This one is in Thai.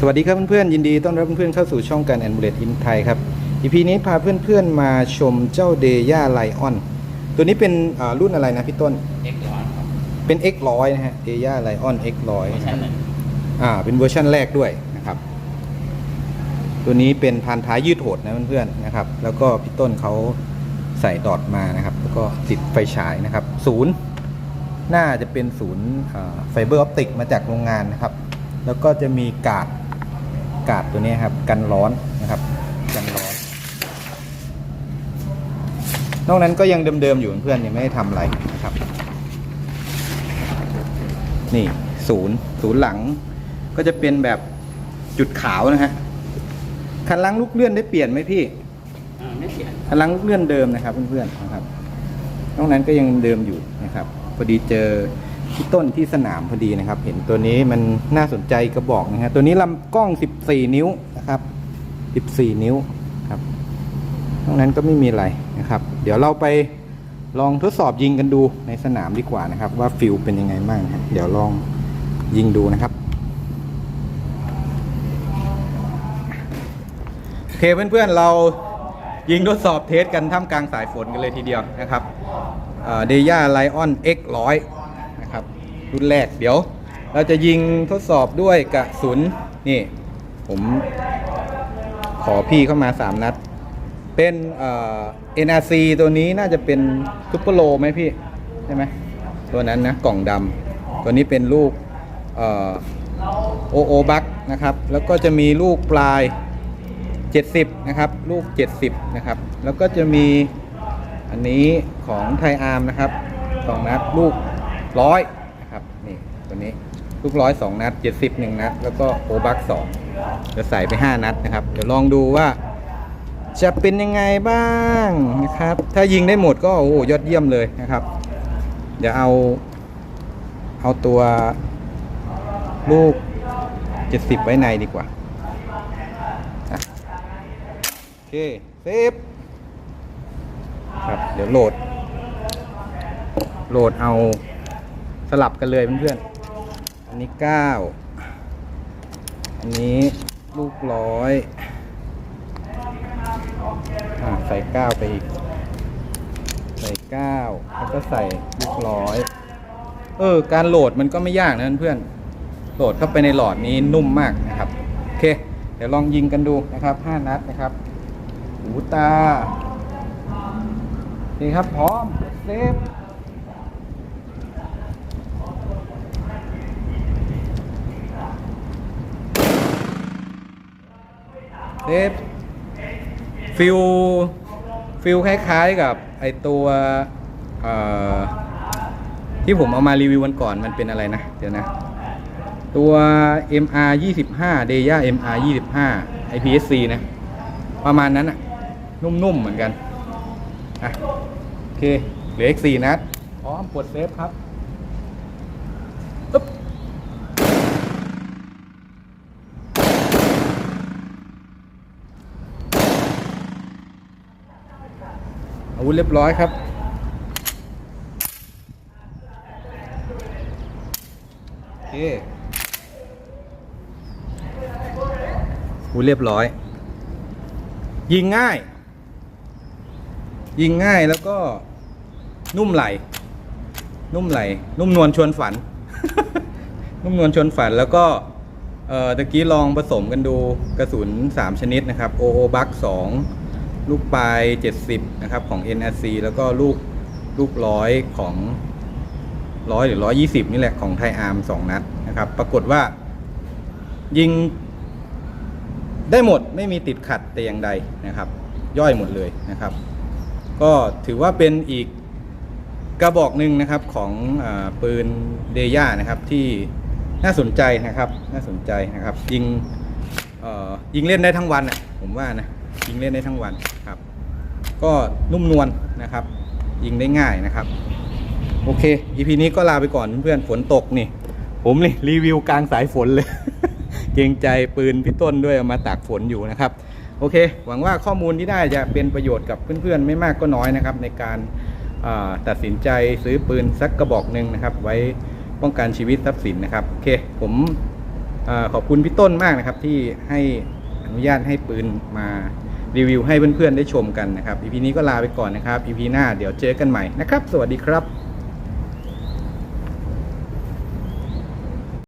สวัสดีครับเพื่อนๆยินดีต้อนรับเพื่อนๆเข้าสู่ช่องการแอนบูเลตอินไทยครับ EP นี้พาเพื่อนๆมาชมเจ้าเดย่าไลออนตัวนี้เป็นอ่ารุ่นอะไรนะพี่ต้นเอ็กซ์ร้อนครับเป็น X100 นะฮะเดย่าไลออน X100 เวอร์ชันหนึ่งอ่าเป็นเวอร์ชันแรกด้วยนะครับตัวนี้เป็นพานท้ายยืดโหดนะเพื่อนๆนะครับ แล้วก็พี่ต้นเขาใส่ดอทมานะครับ แล้วก็ติดไฟฉายนะครับศูนย์น่าจะเป็นศูนย์ไฟเบอร์ออปติกมาจากโรงงานนะครับ แล้วก็จะมีกาด กาดตัวนี้ครับ กันร้อนนะครับ กันร้อน นอกนั้นก็ยังเดิมๆอยู่เพื่อนๆยังไม่ได้ทำอะไรนะครับ นี่ศูนย์ศูนย์หลัง ก็จะเป็นแบบจุดขาวนะฮะคันลังลูกเลื่อนได้เปลี่ยนไหมพี่อ่าไม่เปลี่ยนคันลังลูกเลื่อนเดิมนะครับเพื่อนๆนะครับนอกนั้นก็ยังเดิมอยู่นะครับพอดีเจอ ที่ต้นที่สนามพอดีนะครับ เห็นตัวนี้มันน่าสนใจกระบอกนะฮะตัวนี้ลำกล้อง 14 นิ้วนะครับ 14 นิ้วครับนอกนั้นก็ไม่มีอะไรนะครับ เดี๋ยวเราไปลองทดสอบยิงกันดูในสนามดีกว่านะครับ ว่าฟิลเป็นยังไงบ้างนะเดี๋ยวลองยิงดูนะครับโอเคเพื่อนๆเรายิงทดสอบเทสกันท่ามกลางสายฝนกันเลยทีเดียวนะครับเดย่าไลออน X 1 0 0 รุ่นแรกเดี๋ยว เราจะยิงทดสอบด้วยกระสุนนี่ ผมขอพี่เข้ามา 3 นัด เป็นเอ่อ NRC ตัวนี้น่าจะเป็นซุปเปอร์โลไหมพี่ ใช่ไหมตัวนั้นนะ กล่องดำตัวนี้เป็นลูกโอโอบักนะครับ แล้วก็จะมีลูกปลาย 70 นะครับ ลูก 70 นะครับ แล้วก็จะมีอันนี้ของไทอาร์มนะครับสองนัดลูกร้อย ตัวนี้ ลูกร้อยสองนัด70หนึ่งนัด แล้วก็โอบักสองจะใส่ไป5นัดนะครับ เดี๋ยวลองดูว่าจะเป็นยังไงบ้างนะครับ ถ้ายิงได้หมดก็โอ้ยอดเยี่ยมเลยนะครับ เดี๋ยวเอาเอาตัวลูก70ไว้ในดีกว่าโอเคเซฟครับเดี๋ยวโหลด โหลดเอาสลับกันเลยเพื่อนๆ อันนี้9อันนี้ลูกร้อยอ่าใส่9ไปอีก ใส่9แล้วก็ใส่ลูกร้อย เออ การโหลดมันก็ไม่ยากนะเพื่อน โหลดเข้าไปในหลอดนี้นุ่มมากนะครับ โอเค เดี๋ยวลองยิงกันดูนะครับ5นัดนะครับ หูตา นี่ครับพร้อม เซฟ เซฟฟิลฟิลคล้ายๆกับไอตัวที่ผมเอามารีวิววันก่อนมันเป็นอะไรนะ เดี๋ยวนะ ตัว MR 25 Deya MR 25 IPSC นะ ประมาณนั้นอะนุ่มๆ เหมือนกัน อะ โอเค เหลืออีกสี่นัดพร้อมกดเซฟครับ อาวุธเรียบร้อยครับ โอเคอาวุธเรียบร้อย ยิงง่าย ยิงง่ายแล้วก็นุ่มไหล นุ่มไหล นุ่มนวลชวนฝัน นุ่มนวลชวนฝันแล้วก็เอ่อตะกี้ลองผสมกันดูกระสุน 3 ชนิดนะครับโอโอบัก2 ลูกปลาย 70 นะครับของ NRC แล้วก็ลูกลูกร้อยของร้อยหรือร้อยยี่สิบนี่แหละของไทยอาร์มสองนัดนะครับ ปรากฏว่า ยิง ได้หมดไม่มีติดขัดแต่อย่างใดนะครับ ย่อยหมดเลยนะครับ ก็ถือว่าเป็นอีกกระบอกหนึ่งนะครับของอปืนเดย่านะครับที่น่าสนใจนะครับ น่าสนใจนะครับ ยิงเอ่อยิงเล่นได้ทั้งวันน่ะผมว่านะ ยิงเล่นได้ทั้งวันครับ ก็นุ่มนวลนะครับ ยิงได้ง่ายนะครับ โอเค EP นี้ก็ลาไปก่อนเพื่อนๆฝนตกนี่ ผมนี่รีวิวกลางสายฝนเลย เกรงใจปืนพี่ต้นด้วยามาตากฝนอยู่นะครับ โอเค หวังว่าข้อมูลที่ได้จะเป็นประโยชน์กับเพื่อนๆ ไม่มากก็น้อยนะครับ ในการาตัดสินใจซื้อปืนสักกระบอกหนึ่งนะครับ ไว้ป้องกันชีวิตทรัพย์สินนะครับโอเคผมอขอบคุณพี่ต้นมากนะครับที่ให้ อนุญาตให้ปืนมารีวิวให้เพื่อนๆได้ชมกันนะครับ EP นี้ก็ลาไปก่อนนะครับ EP หน้าเดี๋ยวเจอกันใหม่นะครับ สวัสดีครับ